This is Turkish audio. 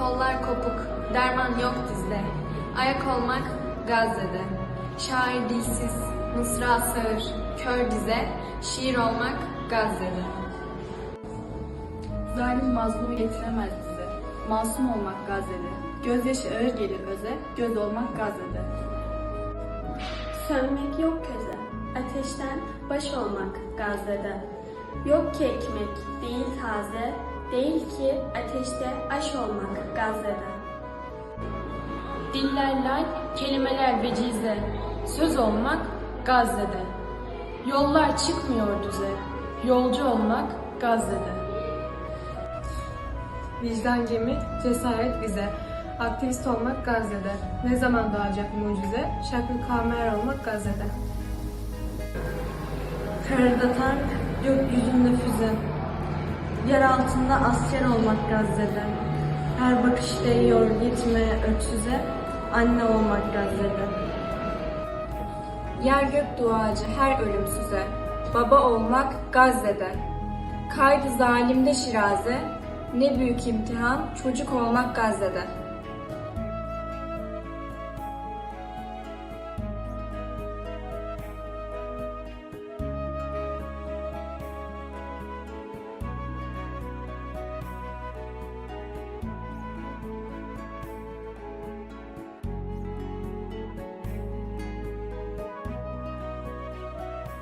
kopuk, derman yok dizde. Ayak olmak Gazze'de. Şair dilsiz, mısra sağır, kör dize. Şiir olmak Gazze'de. Zalim mazlumu getiremez bize. Masum olmak Gazze'de. Gözyaşı ağır gelir öze, göz olmak Gazze'de. Sönmek yok köze, ateşten baş olmak Gazze'de. Yok ki ekmek, değil taze, değil ki ateşte aş olmak Gazze'de. Diller lay, kelimeler vecize. Söz olmak Gazze'de. Yollar çıkmıyor düze. Yolcu olmak Gazze'de. Vicdan gemi, cesaret bize. Aktivist olmak Gazze'de. Ne zaman doğacak mucize? Şakül kamer olmak Gazze'de. Karada tank, gökyüzünde füze. Yer altında asker olmak Gazze'de. Her bakış değiyor yetime öksüze. Anne olmak Gazze'de. Yer gök duacı her ölümsüze. Baba olmak Gazze'de. Kaydı zalimde şiraze. Ne büyük imtihan çocuk olmak Gazze'de.